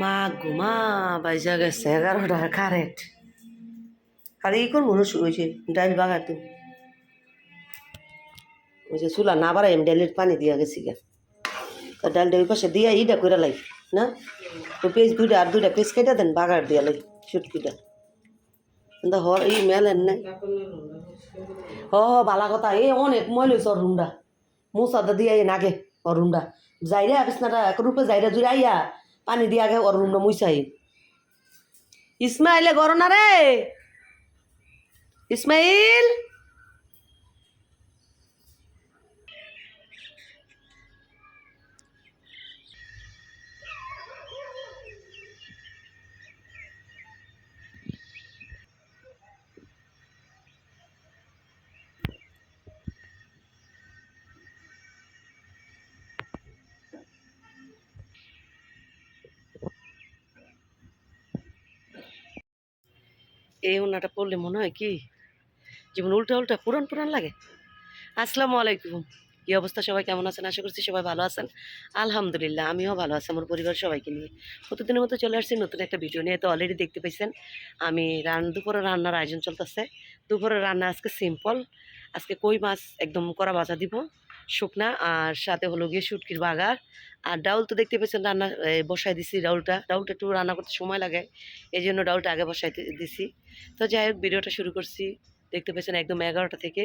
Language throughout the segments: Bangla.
মা ঘুমা বাইজা গেছে এগারোটার কারেন্ট খালি ই করব ওই যে ডাইল বাগাতে। ওই যে চুলা না বাড়াই আমি ডাইলের পানি দিয়া গেছি গা। তো ডালটা ওই পাশে দিয়া ইটা করে লাই, না? তো পেঁয়াজ দুইটা আর দুইটা পেঁয়াজ কেটে দেন, বাগার দিয়া লাই, সুটকিটা। কিন্তু হর এই মেলেন নাই। হ বালা কথা এই অনেক মই লইছ ওর রুমটা। মুসাদা দিয়া এই নাগে ওর রুমটা। যাইরে বিছনাটা এক রূপে যাইরে জুড়ে আইয়া পানি দিয়া গে ওর রুমটা মুইসাই ইসমাইলে গর না রে। ইসমাইল! এই ওনাটা পড়লে মনে হয় কি? যেমন উল্টা উল্টা, পুরান পুরান লাগে। আসসালামু আলাইকুম। কি অবস্থা? সবাই কেমন আছেন? আশা করছি সবাই ভালো আছেন। আলহামদুলিল্লাহ, আমিও ভালো আছি, আমার পরিবার সবাইকে নিয়ে। প্রতিদিনের মতো চলে আসছি নতুন একটা ভিডিও নিয়ে। তো অলরেডি দেখতে পাইছেন, আমি রান, দুপুরে রান্নার আয়োজন চলতেছে। দুপুরে রান্না আজকে সিম্পল আজকে কই মাছ একদম করা বাজা দিব। শুকনা। আর সাথে হলো গিয়ে শুটকির বাগার। আর ডাউল তো দেখতে পেয়েছেন রান্না বসাই দিছি ডাউলটা। ডাউলটা একটু রান্না করতে সময় লাগে এই জন্য ডাউলটা আগে বসাই দিছি। তো যাই হোক, ভিডিওটা শুরু করছি। দেখতে পেয়েছেন একদম এগারোটা থেকে।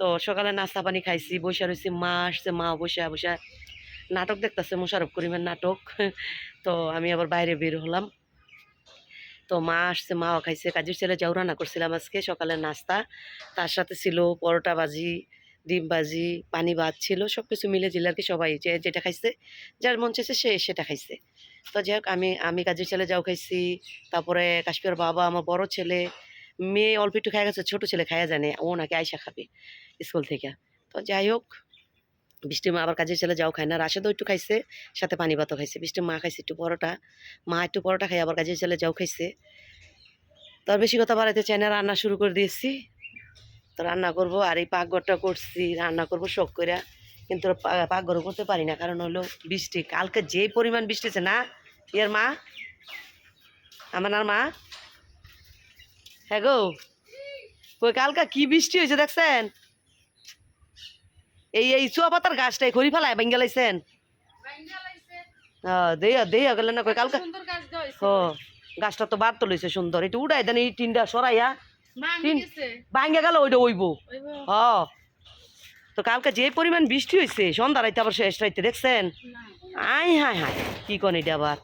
তো সকালে নাস্তা পানি খাইছি বসে রয়েছি মা আসছে, মা বসে বসে নাটক দেখতেছে মোশারফ করিমের নাটক। তো আমি আবার বাইরে বের হলাম। তো মা আসছে, মাও খাইছে। কাজের ছেলে যাও রান্না করছিলাম আজকে সকালের নাস্তা। তার সাথে ছিল পরোটা ভাজি ডিম ভাজি, পানি ভাত ছিল সব কিছু মিলে জিলে আর কি সবাই যে যেটা খাইছে, যার মন চাইছে সে সেটা খাইছে। তো যাই হোক, আমি আমি কাজের ছেলে যাও খাইছি, তারপরে কাশ্মীর বাবা, আমার বড় ছেলে, মেয়ে অল্প একটু খাই গেছে, ছোটো ছেলে খাইয়া জানে ও নাকি আয়সা খাবে স্কুল থেকে। তো যাই হোক, বৃষ্টি মা আবার কাজের ছেলে যাও খায় না, রাশেদও একটু খাইছে, সাথে পানি ভাতও খাইছে। বৃষ্টি মা খাইছে একটু পরোটা, মা একটু পরোটা খাই আবার কাজের ছেলে যাও খাইছে। তো বেশি কথা বাড়াইতে চাই না, রান্না শুরু করে দিয়েছি। তো রান্না করব আর এই পাকঘরটা করছি রান্না করব শখ করে কিন্তু পা- পাকঘরও করতে পারি না কারণ হলো বৃষ্টি। কালকে যে পরিমাণ বৃষ্টি হয়েছে না ইয়ার মা আমার আর মা। হ্যাঁ গো কই কালকা কি বৃষ্টি হয়েছে দেখছেন? এই এই চুয়া পাতার গাছটাই খড়ি ফেলায় ভেঙ্গে লাইছেন। দেয়া দেয়া গেলে না কই কালকা হয়েছে। গাছটা তো বার তুলেছে সুন্দর। এটা উড়াই দেন এই টিনটা সরাইয়া। ভাঙ্গে গেল ওইটা ওইব। হ তো কালকে যে পরিমাণ বৃষ্টি হয়েছে সন্ধ্যা রাইতে আবার শেষ রাইতে দেখছেন? আই হাই হাই কি কন এটা আবার?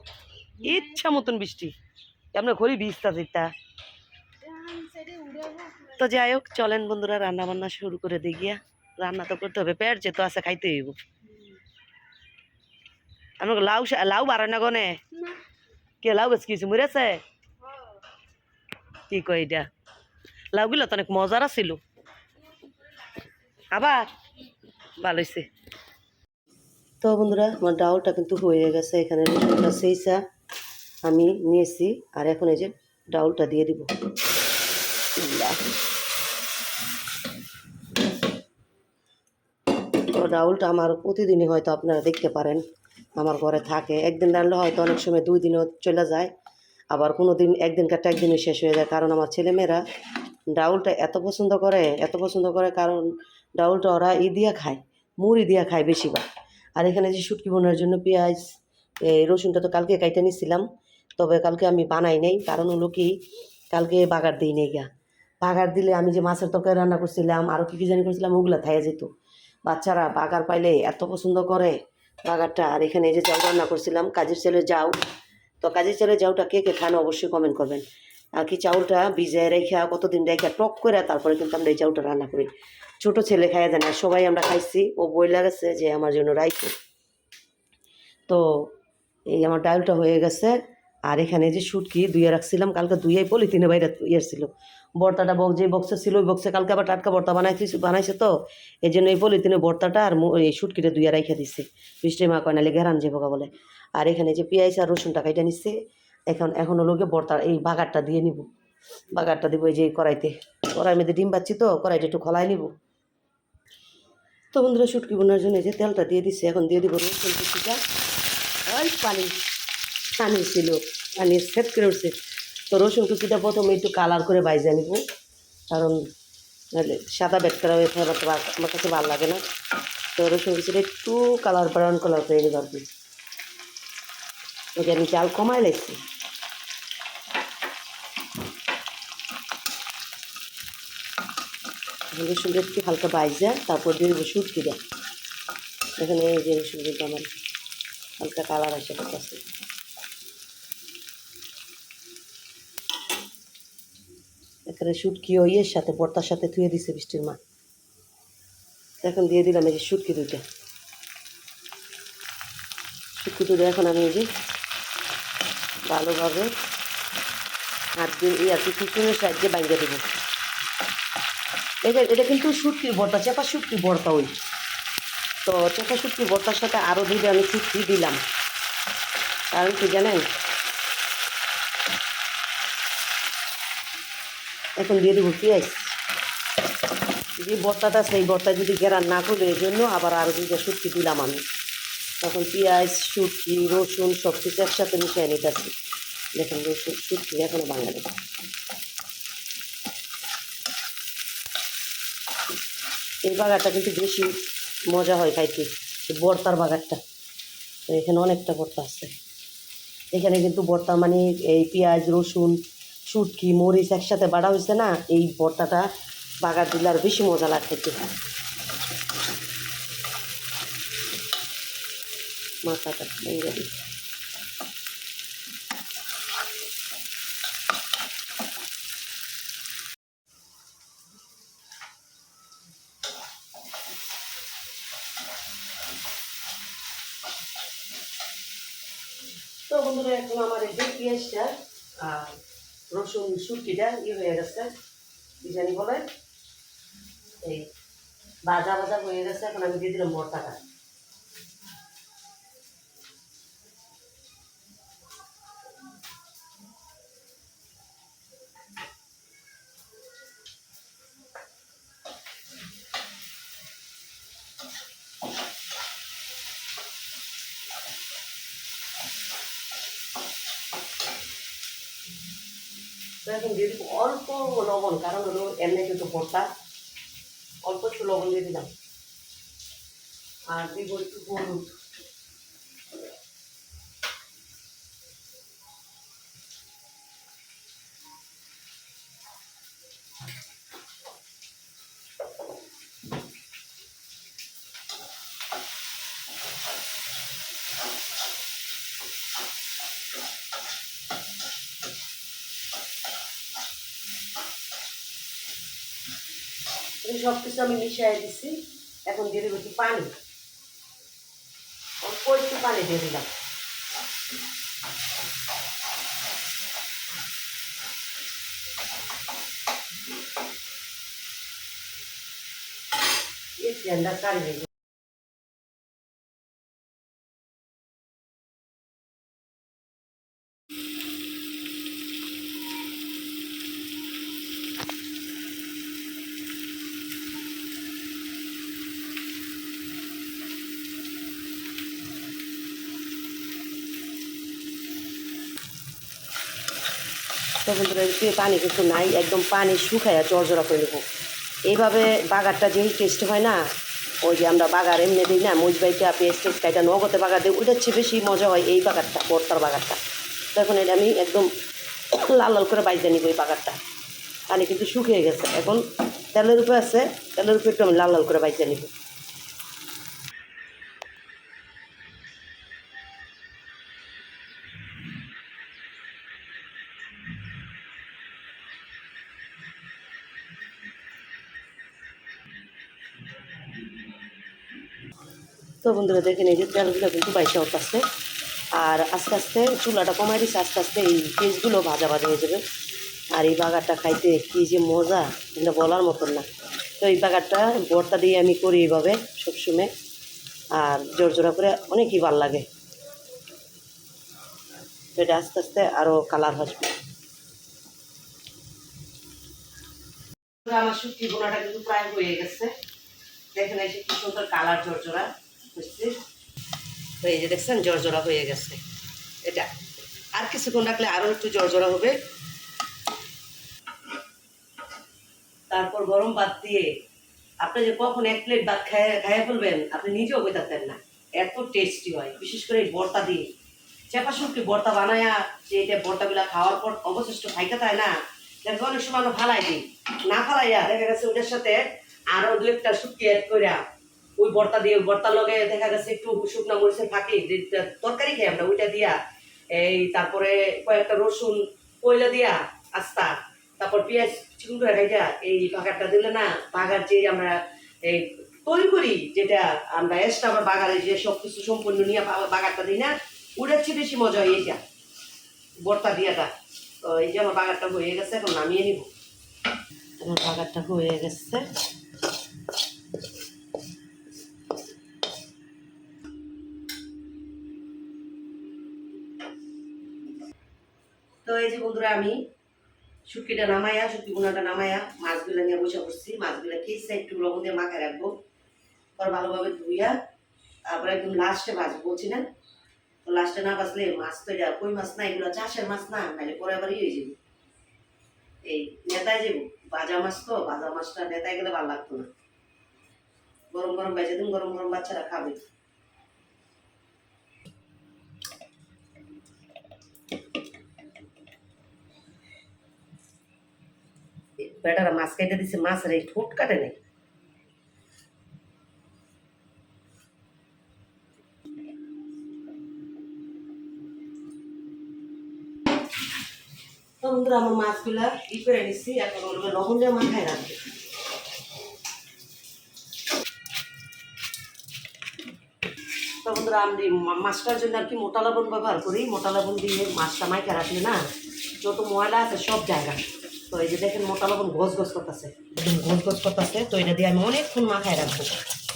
ইচ্ছা মতন বৃষ্টি। আপনার ঘড়ি যেটা সাইডে উড়াবো। তো যাই হোক চলেন বন্ধুরা রান্না বান্না শুরু করে দিই গিয়া। রান্না তো করতে হবে পেট যে তো আছে খাইতে হইব। আমাকে লাউ লাউ বাড়ে না গনে? কে লাউ গাছ কিছু মরেছে কি কই এটা? লাউগুলো তো অনেক মজার ছিল আবার ভালো হয়েছে তো বন্ধুরা, আমার ডাউলটা কিন্তু হয়ে গেছে, এখানে রসুনটা সেইসা আমি নিয়েছি, আর এখন এই যে ডাউলটা দিয়ে দিব। তো ডাউলটা আমার প্রতিদিনই হয়তো আপনারা দেখতে পারেন, আমার ঘরে থাকে। একদিন রান্না হয়তো অনেক সময় দুই দিনও চলে যায়, আবার কোনো দিন একদিন কাটটা একদিনই শেষ হয়ে যায়, কারণ আমার ছেলেমেয়েরা ডাউলটা এত পছন্দ করে, এত পছন্দ করে কারণ ডাউলটা ওরা ই দিয়া খায়, মুড়ি দিয়া খায় বেশিরভাগ। আর এখানে যে শুটকি বোনার জন্য পেঁয়াজ এই রসুনটা তো কালকে কাইটে নিছিলাম, তবে কালকে আমি বানাই নাই, কারণ হলো কি, কালকে বাগার দিই নেই গা। বাগার দিলে আমি যে মাছের তরকারি রান্না করছিলাম আরও কী কী জানি করছিলাম, ওগুলো থাইয়া যেত বাচ্চারা বাগার পাইলে এত পছন্দ করে বাগারটা। আর এখানে এই যে চাউ রান্না করছিলাম, কাজের ছেলে যাও। তো কাজের ছেলে যাওটা কে কে খান অবশ্যই কমেন্ট করবেন। আর কি চাউলটা ভিজায় রেখা কতদিন রেখা টক করে তারপরে কিন্তু আমরা এই চাউলটা রান্না করি। ছোট ছেলে খাইয়া দেয় না, সবাই আমরা খাইছি। ও বই লাগেছে যে আমার জন্য রাইছে তো এই আমার ডালটা হয়ে গেছে। আর এখানে যে শুটকি ধুয়ে রাখছিলাম, কালকে ধুয়ে পলিথিনে বাইরে ইয়ে ছিল বর্তাটা বক যে বক্সে ছিল ওই বক্সে কালকে আবার টাটকা বর্তা বানাইছি বানাইছে তো, এই জন্য এই পলিথিনে বর্তাটা আর এই শুটকিটা ধুয়ে রাইখা দিচ্ছে বৃষ্টি মা কয় নালে ঘেরান যে বোকা বলে। আর এখানে যে পেঁয়াজ আর রসুনটা কাইটা নিচ্ছে এখন এখন হলো গিয়ে এই বাগারটা দিয়ে নিব। বাগারটা দিব এই যে কড়াইতে। কড়াই মধ্যে ডিম পাচ্ছি তো, কড়াইটা একটু খোলাই নিব। তো বন্ধুরা, শুটকি বোনার জন্য যে তেলটা দিয়ে দিচ্ছে এখন দিয়ে দিব রসুন কুচিটা ওই পানি পানি ছিল, পানি সেট করে উঠছে। তো রসুন কুচিটা প্রথমে একটু কালার করে বাইজে নিব। কারণ সাদা বেড করা হয়ে থাকে আমার কাছে ভালো লাগে না। তো রসুন কুচিটা একটু কালার ব্রাউন কালার করে নিব আর কি। আমি চাল কমাই লাগছি রসুনটা একটু হালকা বাইজা, তারপর দিয়ে দেবো দেয়। এখানে এই যে রসুন আমার হালকা কালার আসে কাছে। এখানে শুটকি ওই এর সাথে বর্তার সাথে ধুয়ে দিছে বৃষ্টির মা। এখন দিয়ে দিলাম এই যে শুটকি দুইটা। শুটকি দুটো এখন আমি এই যে ভালোভাবে হাত দিয়ে এই আর কি কুকুরের সাহায্যে বাইরে দেবো। এটা এটা কিন্তু শুটকির বর্তা চেপা শুটকি বর্তা ওই। তো চেপা শুটকি বর্তার সাথে আরও দুইটা আমি শুটকি দিলাম। কারণ কি জানেন? এখন দিয়ে দেবো পেঁয়াজ। যে বর্তাটা সেই বর্তা যদি গেরান না করলে এই জন্য আবার আরও দুইটা শুটকি দিলাম আমি। তখন পেঁয়াজ, শুটকি, রসুন সব কিছু একসাথে মিশিয়ে নিতেছি। দেখুন রসুন, শুটকি এখনও বাঙালি এই বাগারটা কিন্তু বেশি মজা হয় খাইতে বর্তার বাগারটা। এখানে অনেকটা বর্তা আছে। এখানে কিন্তু বর্তা মানে এই পেঁয়াজ, রসুন, শুটকি, মরিচ একসাথে বাড়া হয়েছে না, এই বর্তাটা বাগার দিলে আর বেশি মজা লাগে খেতে। মাথাটা দিই তো বন্ধুরা এখন আমার এই যে পেঁয়াজটা আর শুটকিটা ইয়ে হয়ে গেছে জানি বলে? এই ভাজা ভাজা হয়ে গেছে, এখন আমি দিয়ে দিলাম ভর্তাটা এখন দিয়ে দিব। অল্প লবণ, কারণ হলো এমনি কিন্তু ভর্তা। অল্প একটু লবণ দিয়ে দিলাম। আর দিব একটু হলুদ এই সব কিছু আমি মিশিয়ে দিছি। এখন দিয়ে দেবো একটু পানি। অল্প একটু পানি দিয়ে দিলাম। এই ঠান্ডা কারি তো বন্ধুরা পানি কিন্তু নাই, একদম পানি শুকাইয়া চরজরা করে নেব। এইভাবে বাগারটা যেই টেস্ট হয় না, ওই যে আমরা বাগার এমনি দিই না মুজবাইটা পেঁয়াজ টেস্ট কাইটা নগদে বাগার দিই, ওইটার চেয়ে বেশি মজা হয় এই বাগারটা, বর্তার বাগারটা। তো এখন এটা আমি একদম লাল লাল করে বাইজে নিব এই বাগারটা। পানি কিন্তু শুকিয়ে গেছে। এখন তেলের উপরে আছে, তেলের উপরে একটু আমি লাল লাল করে বাইজে নিব। তো বন্ধুরা দেখেন এই যে তেলগুলো কিন্তু বাইশে উঠতেছে। আর আস্তে আস্তে চুলাটা কমাই দিচ্ছে আস্তে আস্তে এই পেঁয়াজগুলো ভাজা ভাজা হয়ে যাবে। আর এই বাগারটা খাইতে কী যে মজা, এটা বলার মতন না। তো এই বাগারটা বর্তা দিয়ে আমি করি এইভাবে সবসময়। আর জোর জোড়া করে অনেকই ভালো লাগে। তো এটা আস্তে আস্তে আরও কালার আসবে। আমার শুটকি বোনাটা কিন্তু প্রায় হয়ে গেছে। দেখেন এসে কি সুন্দর কালার বুঝছি এই যে দেখছেন? জর্জরা হয়ে গেছে। এটা। আর কিছুক্ষণ রাখলে আরও একটু জড়জড়া হবে। তারপর গরম ভাত দিয়ে আপনি যে কখন এক প্লেট ভাত খায়, খাইয়া ফেলবেন, আপনি নিজেও বই থাকতেন না। এত টেস্টি হয়। বিশেষ করে এই বর্তা দিয়ে। চেপা শুটকি বর্তা বানায়া যে এটা বর্তাগুলা খাওয়ার পর অবশিষ্ট খাইতে পায় না দেখো অনেক সময় আমরা ফালাই দিই। না ফালাইয়া দেখা গেছে ওটার সাথে আরও দু একটা শুটকি অ্যাড করিয়া ওই বর্তা দিয়ে বর্তার লগে দেখা গেছে একটু শুকনো মরিচের ফাঁকি, যে তরকারি খাই আমরা, ওইটা দিয়া, এই তারপরে কয়েকটা রসুন, কয়লা দিয়া, আস্তা, তারপর পেঁয়াজ চিকুন করে খাইটা এই বাগারটা দিলে না, বাগার যে আমরা, এই তৈরি করি, যেটা আমরা এক্সট্রা আমরা বাগারে যে সব কিছু সম্পূর্ণ নিয়ে বাগারটা দিই না ওটার চেয়ে বেশি মজা হয় এইটা বর্তা দিয়াটা। তো এই যে আমার বাগারটা হয়ে গেছে, এখন নামিয়ে নিব। আমার বাগারটা হয়ে গেছে। এই বন্ধুরা, আমি শুটকিটা নামাইয়া শুটকি গুনাটা নামাইয়া মাছগুলো নিয়ে বসে করছি মাছগুলো খেয়েছে একটু লবণ দিয়ে মাখায় রাখব, পর ভালোভাবে ধুইয়া তারপরে একদম লাস্টে ভাজবো বলছি না? তো লাস্টে না বাজলে মাছ তো এটা কই মাছ না, এগুলো চাষের মাছ না, নাহলে পরে আবার ইয়ে হয়ে যাবে। এই নেতায় যাব ভাজা মাছ তো ভাজা মাছটা নেতায় গেলে ভালো লাগতো না। গরম গরম বেজে দিন, গরম গরম বাচ্চারা খাবে। বেটারা মাছ কেটে দিছে মাছের এই ঠোঁট কাটে নেই। তো বন্ধুরা দিয়ে মাথায় রাখবে। তো বন্ধুরা, আমি মাছটার জন্য আর কি মোটা লবণ ব্যবহার করি, মোটা লবণ দিয়ে মাছটা মাইকা রাখলে না, যত ময়লা আছে সব জায়গা। তো এই যে দেখেন মোটা লবণ ঘোষ ঘোষ করতেছে। একদম ঘোষ ঘোষ করতেছে তো এটা দিয়ে আমি অনেকক্ষণ মাথায় রাখব।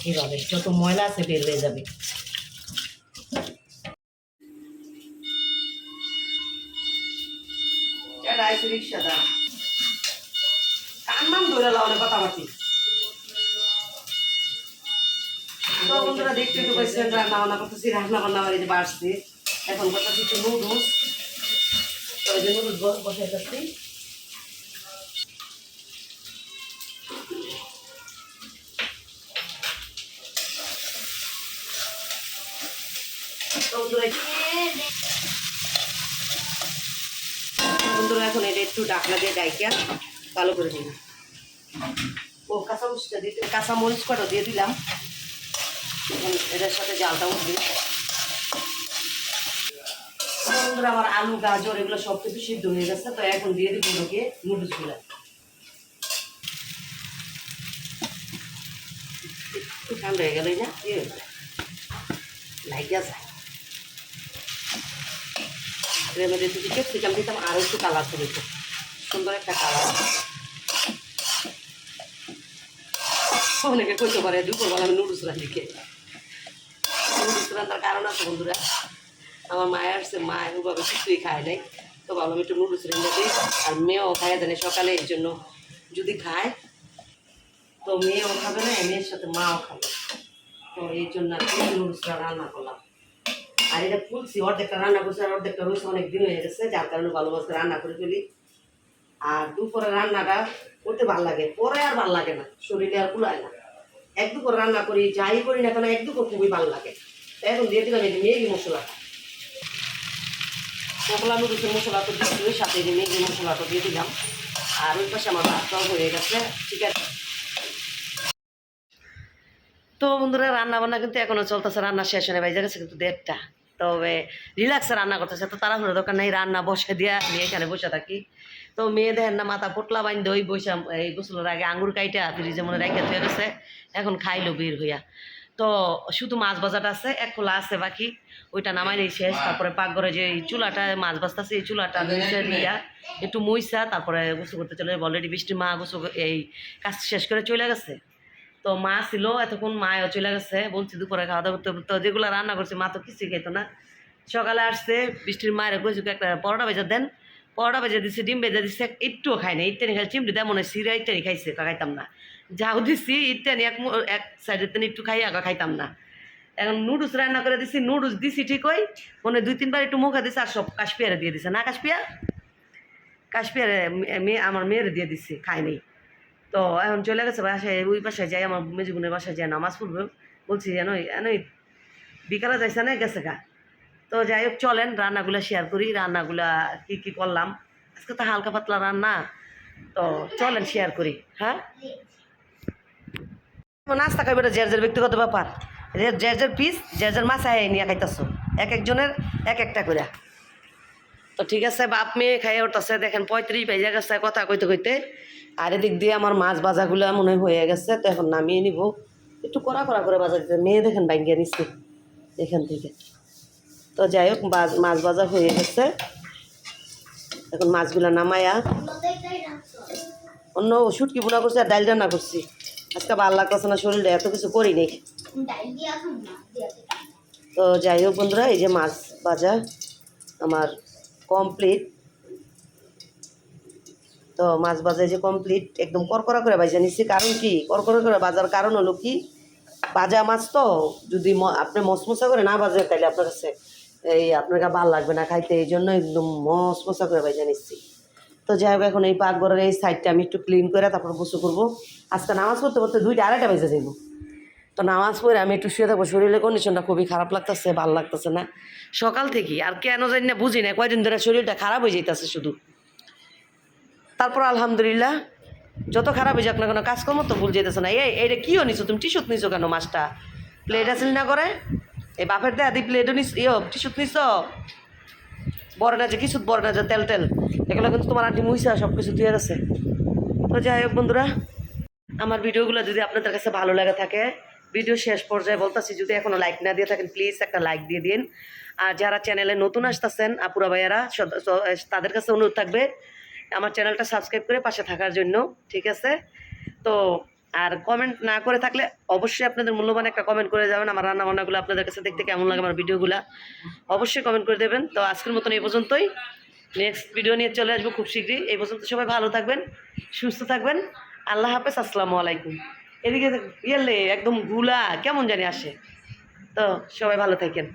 এইভাবে যত ময়লা আছে বের হয়ে যাবে। কান্নাম ধরে লাউনে কথাবার্তি? তো বন্ধুরা দেখতে পাইছিলেন রান্না বান্না করতেছি রান্না বান্না বাড়িতে বাড়ছে। এখন করতেছি একটু নুডলস। তো ওই যে নুডলস বসে যাচ্ছি বন্ধুরা বন্ধুরা, এখন এটা একটু ডাকনা দিয়ে ডাইকা ভালো করে দিন ও, কাঁচা মরিচটা দিতে কাঁচা মরিচ কটা দিয়ে দিলাম। এটার সাথে জালটা উঠবে। বন্ধুরা, আমার আলু, গাজর এগুলো সব কিছু সিদ্ধ হয়ে গেছে, তো এখন দিয়ে দিব ওকে নুডলসগুলো। একটু ঠান্ডা হয়ে গেলই না যায় যায়। এর মধ্যে যদি ক্যাপসিকাম দিতাম আরও একটু কালার করে দিত সুন্দর একটা কালার। অনেকে কইতে পারে, দুপুরবেলা আমি নুডলস রান্ধি খেয়ে নুডলস রান্নার কারণ আছে বন্ধুরা। আমার মায়ের আসছে, মা ওভাবে কিছুই খায় নাই। তো ভাবলাম একটু নুডলস রেঁধে দিই। আর মেয়েও খায় জানে সকালে এর জন্য যদি খায়, তো মেয়েও খাবে না মেয়ের সাথে মাও খাবে। তো এই জন্য কি নুডলসটা রান্না করলাম। আর এটা ফুলছি, অর্ধেকটা রান্না করছি আর অর্ধেকটা রয়েছে অনেক দিন হয়ে গেছে, যার কারণে ভালো রান্না করে ফেলি। আর দুপুরে রান্নাটা করতে ভালো লাগে, পরে আর ভালো লাগে না, শরীরে আর কুলায় না। এক দুপুর রান্না করি, যাই করি না কেন, এক দুপুর খুবই ভালো লাগে। এখন দিয়ে দিলাম এই যে ম্যাগি মশলাটা। পকলা নুডলসের মশলা তো দিচ্ছি সাথে এই যে ম্যাগি মশলাটা দিয়ে দিলাম। আর ওই পাশে আমার ভাতটাও হয়ে গেছে, ঠিক আছে। তো বন্ধুরা রান্না বান্না কিন্তু এখনও চলতেছে, রান্না শেষ হয়ে বাইজে গেছে কিন্তু দেড়টা। তবে রিল্যাক্সে রান্না করতেছে, তো তাড়াহুড়ো দোকান নেই, রান্না বসে দিয়ে আমি এখানে বসে থাকি। তো মেয়ে দেখেন না মাথা পোটলা বাইন্ধে ওই বসে, এই গোসলের আগে আঙ্গুর কাইটা ফ্রিজে মনে রেখে থুয়ে গেছে এখন খাইলো বের হইয়া। তো শুধু মাছ ভাজাটা আছে, এক খোলা আছে বাকি, ওইটা নামাই নেই শেষ, তারপরে পাকঘরে যে চুলাটা, মাছ ভাজতেছে, এই চুলাটা দিয়া, একটু মুইসা, তারপরে গোসল করতে চলে অলরেডি বৃষ্টি মা গোসল, এই কাজ শেষ করে চলে গেছে। তো মা ছিল, এতক্ষণ মায়ও চলে গেছে, বলছি দুপুরে খাওয়া দাওয়া করতে তো যেগুলো রান্না করছি, মা তো কিছুই খেতো না। সকালে আসছে, বৃষ্টির মায়ের কইছে একটা পরোটা ভেজা দেন। পরোটা ভেজা দিচ্ছে ডিম ভেজা দিচ্ছে একটুও খাই না ইত্যানি খাই চিমটি দেয়, মনে হয় সিরা ইত্যানি খাইছে খাইতাম না। যাও দিচ্ছি ইত্যানি এক এক সাইডের তেন একটু খাই আগা খাইতাম না। এখন নুডলস রান্না করে দিছি, নুডলস দিছি ঠিক ঠিকই, মনে দুই, তিনবার একটু মুখে দিছে, আর সব কাশপিয়ারে দিয়ে দিছে। না কাশপিয়া? কাশপিয়ারে মেয়ে আমার মেয়ের দিয়ে দিছি খায়নি তো এখন চলে গেছে বাসায়, ওই বাসায় যাই, আমার মেজুগুনের বাসায় যাই নামাজ পড়বে। বলছি, জানো এনই বিকালে যাইছে না, গেছে গা? তো যাই হোক, চলেন, রান্নাগুলো শেয়ার করি, রান্নাগুলা কি কি করলাম? আজকে তো হালকা পাতলা রান্না। তো চলেন শেয়ার করি হ্যাঁ? নাস্তা খাইবে এটা জের জের ব্যক্তিগত ব্যাপার। জের জের পিস জের জের মাছ আয়, নিয়ে খাইতেছো। এক একজনের এক একটা করে তো ঠিক আছে, বাপ মেয়ে খাইয়ে উঠতেছে, দেখেন পঁয়ত্রিশ বেজে গেছে কথা কইতে কইতে। আর এদিক দিয়ে আমার মাছ ভাজাগুলো মনে হয় গেছে, তো এখন নামিয়ে নিব। একটু কড়া কড়া করে বাজার দিতে মেয়ে দেখেন বাইঙ্গিয়ে নিচ্ছে এখান থেকে। তো যাই হোক, মাছ ভাজা হয়ে গেছে। এখন মাছগুলো নামায়া অন্য ওষুধ কি বোনা করছি আর ডাল রান্না করছি। আজকে ভালো লাগতেছে না শরীরটা এত কিছু করি নেই। তো যাই হোক বন্ধুরা, এই যে মাছ ভাজা আমার কমপ্লিট তো মাছ ভাজা এই যে কমপ্লিট একদম করকরা করে ভাজা নিচ্ছি কারণ কি? করকরা করে বাজার কারণ হলো কি? ভাজা মাছ তো, যদি আপনি মশমশা করে না ভাজে তাহলে আপনার কাছে এই আপনার কাছে ভালো লাগবে না খাইতে। এই জন্য একদম মশমশা করে ভাজা নিচ্ছি তো যাই হোক, এখন এই পাকঘরের এই সাইডটা আমি একটু ক্লিন করে তারপর বসে করব। আজকে নামাজ পড়তে পড়তে দুইটা আড়াইটা বেজে যাব তো নামাজ পড়ে আমি একটু শুয়ে থাকব। শরীরের কন্ডিশনটা খুবই খারাপ লাগতেছে, ভালো লাগতেছে না। সকাল থেকে আর কেন জানি না, বুঝি না, কয়দিন ধরে শরীরটা খারাপ হয়ে যাইতেছে শুধু। তারপর আলহামদুলিল্লাহ, যত খারাপ হয়ে যাক না কোনো, কাজকর্ম তো ভুল যেতেছে না। এই, এইটা কিও নিছো? তুমি টি টিস্যুত নিছো কেন মাছটা? প্লেট আসিল না করে এই বাপের দেয়া দি প্লেটও নিস ইয়ো টিস্যুত নিছো? বড় না যে কিছু বড় না যে তেল তেল এগুলো কিন্তু তোমার আন্টি মুইসা সব কিছু দিয়ে আছে তো যাই হোক বন্ধুরা, আমার ভিডিওগুলো যদি আপনাদের কাছে ভালো লাগে থাকে, ভিডিও শেষ পর্যায়ে বলতেছি, যদি এখনও লাইক না দিয়ে থাকেন প্লিজ একটা লাইক দিয়ে দিন। আর যারা চ্যানেলে নতুন আসতেছেন, আপুরা ভাইয়ারা তাদের কাছে অনুরোধ থাকবে আমার চ্যানেলটা সাবস্ক্রাইব করে পাশে থাকার জন্য, ঠিক আছে? তো, আর কমেন্ট না করে থাকলে অবশ্যই আপনাদের মূল্যবান একটা কমেন্ট করে যাবেন, আমার রান্না বান্নাগুলো আপনাদের কাছে দেখতে কেমন লাগে, আমার ভিডিওগুলো অবশ্যই কমেন্ট করে দেবেন। তো আজকের মতন এই পর্যন্তই। নেক্সট ভিডিও নিয়ে চলে আসব খুব শীঘ্রই। এই পর্যন্ত সবাই ভালো থাকবেন, সুস্থ থাকবেন। আল্লাহ হাফেজ, আসসালামু আলাইকুম। এদিকে ইয়েলে একদমগুলা কেমন জানি আসে। তো সবাই ভালো থাকেন।